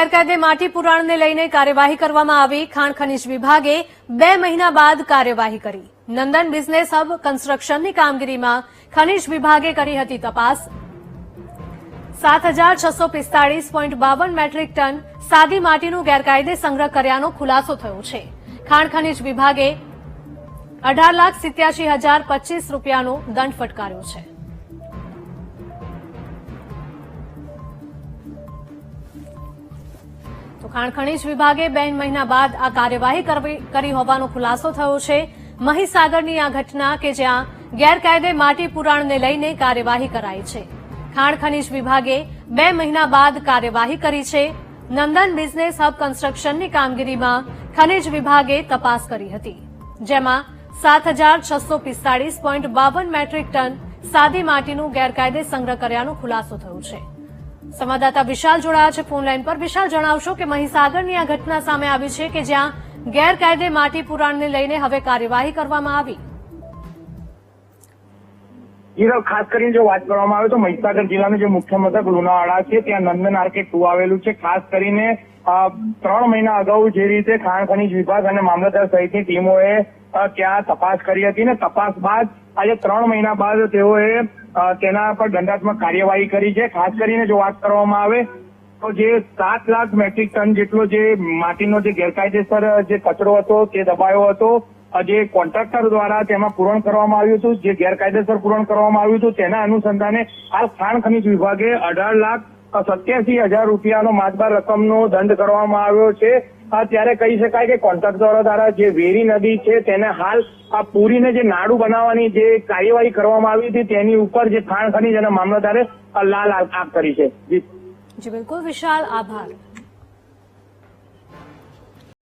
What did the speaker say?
ગેરકાયદે માટી પુરાણને લઈને કાર્યવાહી કરવામાં આવી. ખાણ ખનીજ વિભાગે બે મહિના બાદ કાર્યવાહી કરી. નંદન બિઝનેસ હબ કન્સ્ટ્રક્શનની કામગીરીમાં ખનીજ વિભાગે કરી હતી તપાસ. સાત હજાર છસો પિસ્તાળીસ પોઈન્ટ બાવન મેટ્રિક ટન સાદી માટીનું ગેરકાયદે સંગ્રહ કર્યાનો ખુલાસો થયો છે. ખાણ ખનીજ વિભાગે અઢાર લાખ સિત્યાસી હજાર પચીસ રૂપિયાનો દંડ ફટકાર્યો છે. તો ખાણ ખનીજ વિભાગે બે મહિના બાદ આ કાર્યવાહી કરી હોવાનો ખુલાસો થયો છે. મહીસાગરની આ ઘટના કે જ્યાં ગેરકાયદે માટી પુરાણને લઈને કાર્યવાહી કરાઈ છે. ખાણ ખનીજ વિભાગે બે મહિના બાદ કાર્યવાહી કરી છે. નંદન બિઝનેસ હબ કન્સ્ટ્રક્શનની કામગીરીમાં ખનીજ વિભાગે તપાસ કરી હતી. જેમાં સાત હજાર છસો પિસ્તાળીસ પોઈન્ટ બાવન મેટ્રિક ટન સાદી માટીનું ગેરકાયદે સંગ્રહ કર્યાનો ખુલાસો થયો છે. સંવાદદાતા વિશાલ જોડાયા છે ફોન લાઈન પર. વિશાલ, જણાવશો કે મહીસાગરની આ ઘટના સામે આવી છે કે જ્યાં ગેરકાયદે માટી પુરાણને લઈને હવે કાર્યવાહી કરવામાં આવી? ખાસ કરીને જો વાત કરવામાં આવે તો મહીસાગર જિલ્લાનું જે મુખ્ય મથક લુણાવાડા છે, ત્યાં નંદન આર્કેટ ટુ આવેલું છે. ખાસ કરીને ત્રણ મહિના અગાઉ જે રીતે ખાણ ખનીજ વિભાગ અને મામલતદાર સહિતની ટીમોએ ત્યાં તપાસ કરી હતી ને તપાસ બાદ આજે ત્રણ મહિના બાદ તેઓએ તેના પર દંડાત્મક કાર્યવાહી કરી છે. ખાસ કરીને જો વાત કરવામાં આવે તો જે સાત લાખ મેટ્રિક ટન જેટલો જે માટીનો જે ગેરકાયદેસર, જે કચરો હતો, તે દબાયો હતો જે કોન્ટ્રાક્ટર દ્વારા તેમાં પૂરણ કરવામાં આવ્યું હતું, જે ગેરકાયદેસર પૂરણ કરવામાં આવ્યું હતું, તેના અનુસંધાને હાલ ખાણ ખનીજ વિભાગે અઢાર લાખ સત્યાસી હજાર રૂપિયાનો માતબાર રકમનો દંડ કરવામાં આવ્યો છે. ત્યારે કહી શકાય કે કોન્ટ્રાક્ટરો દ્વારા જે વેરી નદી છે, તેને હાલ આ પૂરીને જે નાડું બનાવવાની જે કાર્યવાહી કરવામાં આવી હતી, તેની ઉપર જે ખાણ ખનીજ અને મામલતદારે લાલ આગ કરી છે. જી, બિલકુલ. વિશાલ, આભાર.